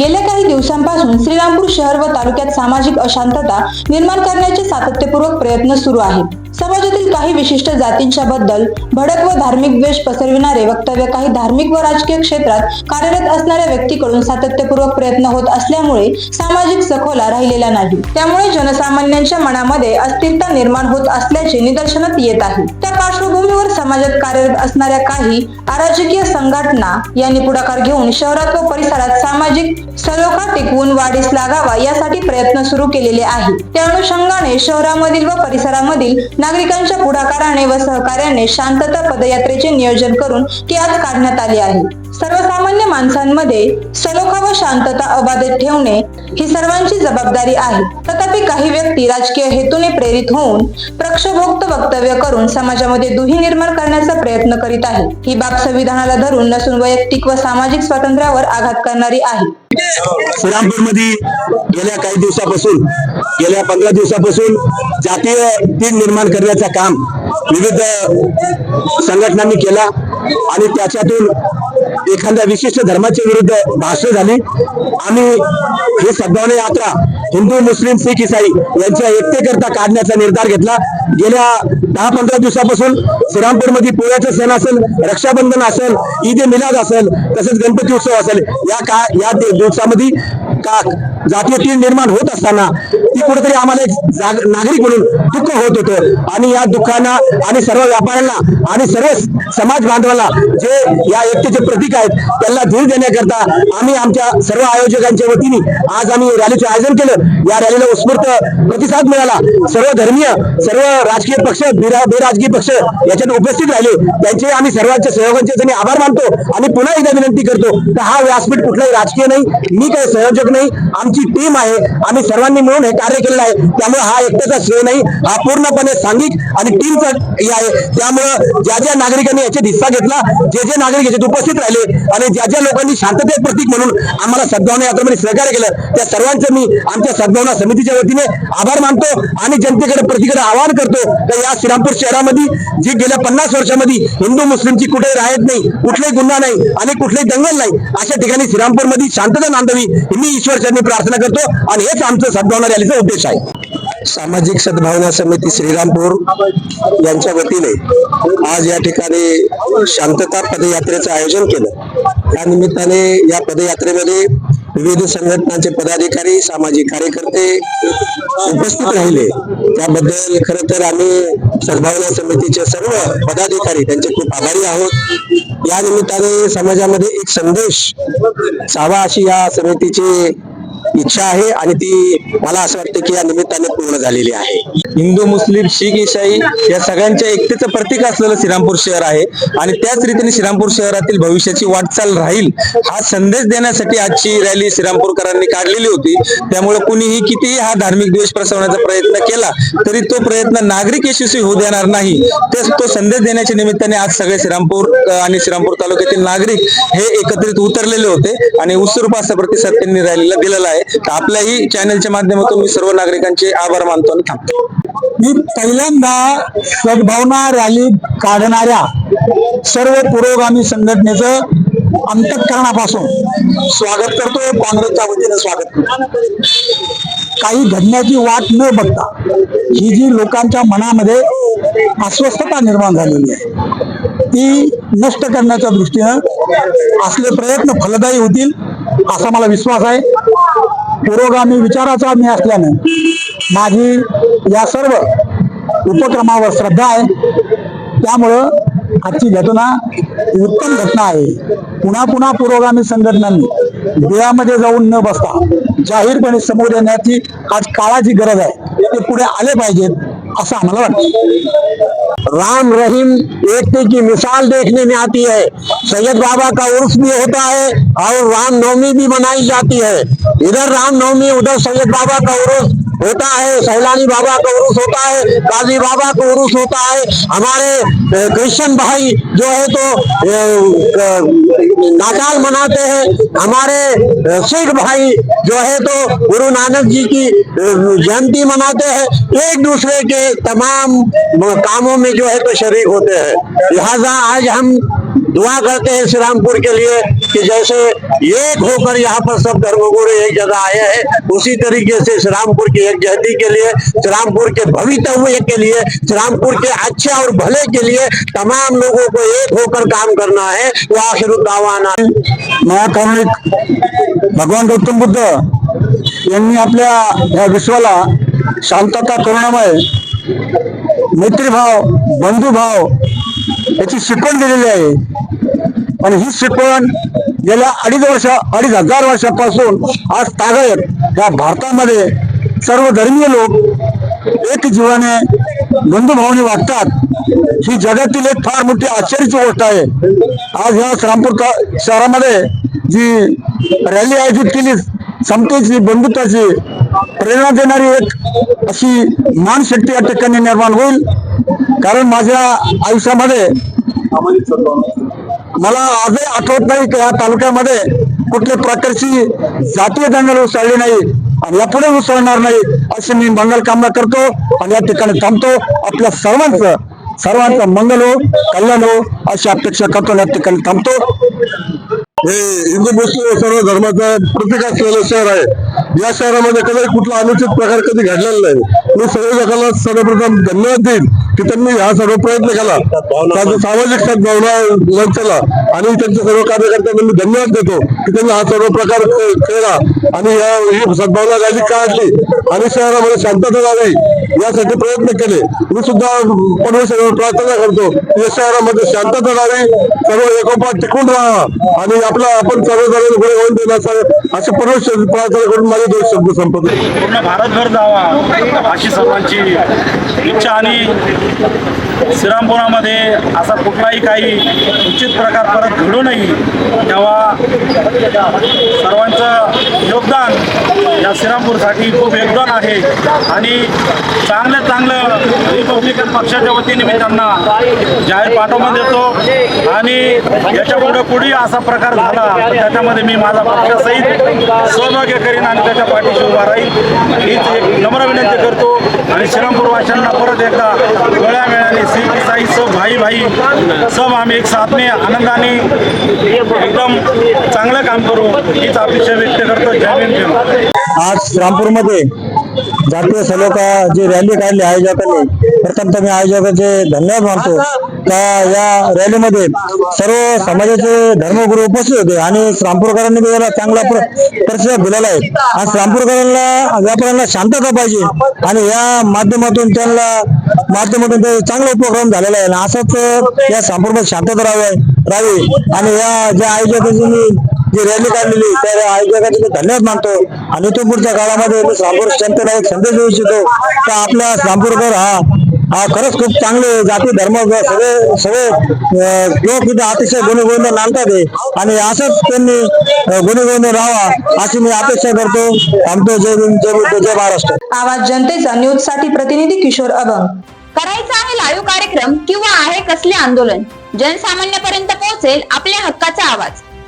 गेल्या काही दिवसांपासून श्रीरामपूर शहर व तालुक्यात सामाजिक अशांतता निर्माण करण्याचे सातत्यपूर्वक प्रयत्न सुरू आहेत. समाजातील काही विशिष्ट जातींच्या बद्दल भडक व धार्मिक द्वेष पसरविणारे वक्तव्य काही धार्मिक व राजकीय क्षेत्रात कार्यरत असणाऱ्या व्यक्तीकडून सातत्यपूर्वक प्रयत्न होत असल्यामुळे सामाजिक सखोला राहिलेला नाही. त्यामुळे जनसामान्यांच्या मनामध्ये अस्थिरता निर्माण होत असल्याचे निदर्शनात येत आहे. त्या पार्श्वभूमीवर समाजात कार्यरत असणाऱ्या काही अराजकीय संघटना यांनी पुढाकार घेऊन शहरात व परिसरात सामाजिक सलोखा टिकवून वाढीस लागावा यासाठी प्रयत्न सुरू केलेले आहे त्या अनुषंगाने शहरामधील व परिसरामधील नागरिकांच्या पुढाकाराने व सहकार्याने शांतता पदयात्रेचे नियोजन करून ती आज काढण्यात आली आहे. सर्वसामान्य माणसांमध्ये सलोखा व शांतता अबाधित ठेवणे ही सर्वांची जबाबदारी आहे. तथापि काही व्यक्ती राजकीय हेतूने प्रेरित होऊन प्रक्षोभोक्त वक्तव्य करून समाजामध्ये दुही निर्माण करण्याचा प्रयत्न करीत आहे. ही बाब संविधानाला धरून नसून वैयक्तिक व सामाजिक स्वातंत्र्यावर आघात करणारी आहे. मध्ये गेल्या काही दिवसापासून गेल्या पंधरा दिवसापासून जातीय तीन निर्माण करण्याचं काम विविध संघटनांनी केला आणि त्याच्यातून एखाद्या विशिष्ट धर्माच्या विरुद्ध भाष्य झाली. आणि ही सद्भावना यात्रा हिंदू मुस्लिम सिख इसाई यांच्या एकतेकरता काढण्याचा निर्धार घेतला. गेल्या दहा पंधरा दिवसापासून श्रीरामपूरमध्ये पोळ्याचा सण असेल रक्षाबंधन असेल ईद ए मिलाद असेल तसेच गणपती उत्सव असेल. या का या दिवसामध्ये का जातीय तीन निर्माण होत असताना ती कुठेतरी आम्हाला एक नागरिक म्हणून दुःख होत होतं. आणि या दुःखांना आणि सर्व व्यापाऱ्यांना आणि सर्व समाज बांधवांना जे या एकतेचे प्रतीक आहेत त्यांना धीर देण्याकरता आम्ही आमच्या सर्व आयोजकांच्या वतीने आज आम्ही रॅलीचे आयोजन केलं. या रॅलीला उत्स्फूर्त प्रतिसाद मिळाला. सर्व धर्मीय सर्व राजकीय पक्ष बेराजकीय पक्ष याच्यात उपस्थित राहिले. त्यांचे आम्ही सर्वांच्या सहयोगांचे त्यांनी आभार मानतो आणि पुन्हा एकदा विनंती करतो की हा व्यासपीठ कुठलाही राजकीय नाही मी काही संयोजक नाही आमची टीम आहे. आम्ही सर्वांनी मिळून हे कार्य केलेलं आहे. त्यामुळे हा एकट्याचा श्रेय नाही हा पूर्णपणे सांघिक आणि टीमचा हे आहे. त्यामुळं ज्या ज्या नागरिकांनी याच्यात हिस्सा घेतला जे जे नागरिक याच्यात उपस्थित राहिले आणि ज्या ज्या लोकांनी शांततेत प्रतीक म्हणून आम्हाला सद्भावना यात्रेमध्ये सहकार्य केलं त्या सर्वांचं मी आमच्या सद्भावना समितीच्या वतीने आभार मानतो आणि जनतेकडे प्रतिकडे आवाहन करतो तर या श्रीरामपूर शहरामध्ये जी गेल्या पन्नास वर्षामध्ये हिंदू मुस्लिमची कुठेही राहत नाही कुठलाही गुन्हा नाही आणि कुठलाही दंगल नाही अशा ठिकाणी श्रीरामपूरमध्ये शांतता नांदवी ही मी ईश्वरचरणी प्रार्थना करतो आणि हेच आमचं सद्भावना रॅलीचा उद्देश आहे. सामाजिक सद्भावना समिती श्रीरामपूर यांच्या वतीने आज या ठिकाणी शांतता पदयात्रेचं आयोजन केलं. या निमित्ताने या पदयात्रेमध्ये विविध संघटनांचे पदाधिकारी सामाजिक कार्यकर्ते उपस्थित राहिले. त्याबद्दल खर तर आम्ही सद्भावना समितीचे सर्व पदाधिकारी त्यांचे खूप आभारी आहोत. या निमित्ताने समाजामध्ये एक संदेश सावा अशी या समितीची इच्छा आहे आणि ती मला असं वाटतं की या निमित्ताने पूर्ण झालेली आहे. हिंदू मुस्लिम शीख ईसाई या सगळ्यांच्या एकतेचं प्रतीक असलेलं श्रीरामपूर शहर आहे आणि त्याच रीतीने श्रीरामपूर शहरातील भविष्याची वाटचाल राहील हा संदेश देण्यासाठी आजची रॅली श्रीरामपूरकरांनी काढलेली होती. त्यामुळे कुणीही कितीही हा धार्मिक द्वेष प्रसवण्याचा प्रयत्न केला तरी तो प्रयत्न नागरिक यशस्वी होऊ देणार नाही. तेच तो संदेश देण्याच्या निमित्ताने आज सगळे श्रीरामपूर आणि श्रीरामपूर तालुक्यातील नागरिक हे एकत्रित उतरलेले होते आणि उत्सुरूप प्रतिसाद त्यांनी रॅलीला दिलेला आहे. तर आपल्याही चॅनलच्या माध्यमातून मी सर्व नागरिकांचे आभार मानतो आणि थांबतो. मी पहिल्यांदा सद्भावना रॅली काढणाऱ्या सर्व पुरोगामी संघटनेचं अंतकरणापासून स्वागत करतो. काँग्रेसच्या वतीनं स्वागत करतो. काही घडण्याची वाट न बघता ही जी लोकांच्या मनामध्ये अस्वस्थता निर्माण झालेली आहे ती नष्ट करण्याच्या दृष्टीनं असले प्रयत्न फलदायी होतील. असा मला विश्वास आहे. पुरोगामी विचाराचा मी असल्यानं माझी या सर्व उपक्रमावर श्रद्धा आहे. त्यामुळं आजची घटना उत्तम घटना आहे. पुन्हा पुन्हा पुरोगामी संघटनांनी बिळामध्ये जाऊन न बसता जाहीरपणे समोर येण्याची आज काळाची गरज आहे. ते पुढे आले पाहिजेत. असं आम्हाला वाटतं. राम रहीम एकते की मिसाल देखने में आती है. सैयद बाबा का उर्स भी होता है और रामनवमी भी मनाई जाती है. इधर रामनवमी उधर सैयद बाबा का उर्स होता है सैलानी बाबा का उर्स होता है काजी बाबा का उर्स होता है। हमारे क्रिश्चियन भाई जो है तो नाताल मनाते हैं। हमारे सिख भाई जो है तो गुरु नानक जी की जयंती मनाते हैं। एक दूसरे के तमाम कामों में जो है तो शरीक होते हैं। लिहाजा आज हम दुआ करते हैं श्रीरामपुर के लिए कि जैसे एक होकर यहाँ पर सब धर्मगुरु एक जगह आए हैं, उसी तरीके से श्रीरामपुर की एक जहती के लिए, श्रीरामपुर के भवितव्य के लिए, श्रीरामपुर के अच्छे और भले के लिए तमाम लोगों को एक होकर काम करना है। वो आखिर दावाना महाकारुणिक भगवान गौतम बुद्ध यांनी आपल्या विश्वाला शांतता, करुणामय, मैत्रीभाव, बंधुभाव याची शिकवण दिलेली आहे. आणि ही शिकवण गेल्या अडीच वर्ष अडीच हजार वर्षापासून आज तागत या भारतामध्ये सर्व धर्मीय लोक एक जीवाने बंधुभावाने वागतात. ही जगातील एक फार मोठी आश्चर्याची गोष्ट आहे. आज ह्या श्रामपूर शहरामध्ये जी रॅली आयोजित केली समतेची बंधुत्वाची प्रेरणा देणारी एक अशी मानशक्ती या ठिकाणी निर्माण होईल. कारण माझ्या आयुष्यामध्ये मला आजही आठवत नाही की या तालुक्यामध्ये कुठल्या प्रकारची जातीय दंगल उसळली नाही आणि यापुढे उसळणार नाही अशी मी मंगल कामना करतो आणि या ठिकाणी थांबतो. आपल्या सर्वांचं सर्वांचं मंगल हो कल्याण हो अशी अपेक्षा करतो या ठिकाणी थांबतो. हे हिंदू मुस्लिम सर्व धर्माचं प्रतीक असलेलं शहर आहे. या शहरामध्ये कधी कुठला अनुचित प्रकार कधी घडलेला नाही. मी सर्व जगाला सर्वप्रथम धन्यवाद देईन की त्यांनी हा सर्व प्रयत्न केला. त्यांचा सामाजिक सद्भावना मंचाला आणि त्यांच्या सर्व कार्यकर्त्यांना मी धन्यवाद देतो की त्यांनी हा सर्व प्रकार केला आणि या ही सद्भावना गाडी काढली आणि शहरामध्ये शांतता जावी यासाठी प्रयत्न केले. मी सुद्धा परमेश्वरावर प्रार्थना करतो की या शहरामध्ये शांतता राहावी सर्व एकोपा टिकून राहा आणि आपला आपण सर्व जणां होऊन देण्याचा असे परमेश्वर प्रार्थना करून माझे दोन शब्द संपत पूर्ण भारतभर जावा. अशी सर्वांची इच्छा आणि श्रीरामपुरामध्ये असा कुठलाही काही उचित प्रकार परत घडू नये तेव्हा सर्वांचं योगदान या श्रीरामपूरसाठी खूप योगदान आहे. आणि चांगलं चांगलं रिपब्लिकन पक्षाच्या वतीने मी त्यांना जाहीर पाठवून देतो. आणि याच्यापुढे पुढे असा प्रकार झाला त्याच्यामध्ये मी माझा पक्षासहित सहभाग्य करीन. आणि त्याच्या पाठीशी उभा राहील. हीच एक नम्र विनंती करतो. आणि श्रीरामपूर वाशांना परत एकदा गळ्या मिळाली सिख इसाई सब भाई भाई सब आम्ही एक साथने आनंदाने एकदम चांगलं काम करू हीच अपेक्षा व्यक्त करतो. जय भीम. आज रामपूरमध्ये जातीय सलोखा जी रॅली काढली आयोजकांनी प्रथमतः मी आयोजकाचे धन्यवाद मानतो. का या रॅलीमध्ये सर्व समाजाचे धर्मगुरू उपस्थित होते आणि श्रामपूरकरांनी त्याला चांगला प्रतिसाद दिलेला आहे. आणि श्रामपूरकरांना व्यापाऱ्यांना शांतता पाहिजे आणि या माध्यमातून त्यांना माध्यमातून ते चांगला उपक्रम झालेला आहे. आणि असंच या श्रामपूरमध्ये शांतता राहावी राहावी. आणि या ज्या आयोजकांनी जी रॅली काढलेली त्या आयोजकाचे धन्यवाद मानतो. आणि इथून पुढच्या काळामध्ये मी रामपूर जनतेला एक संदेश देऊ इच्छितो. का आपला रामपूरकर हा हा खरंच खूप चांगले जाती धर्म सगळे सगळे लोक इथे अतिशय गुणगोविंद नांदतात आणि असंच त्यांनी गुणगोविंद राहावा अशी मी अपेक्षा करतो. थांबतो जय जय बुद्ध जय महाराष्ट्र. आवाज जनतेचा न्यूजसाठी प्रतिनिधी किशोर अभंग करायचा आहे लाईव्ह कार्यक्रम किंवा आहे कसले आंदोलन? जनसामान्यापर्यंत पोहोचेल आपल्या हक्काचा आवाज.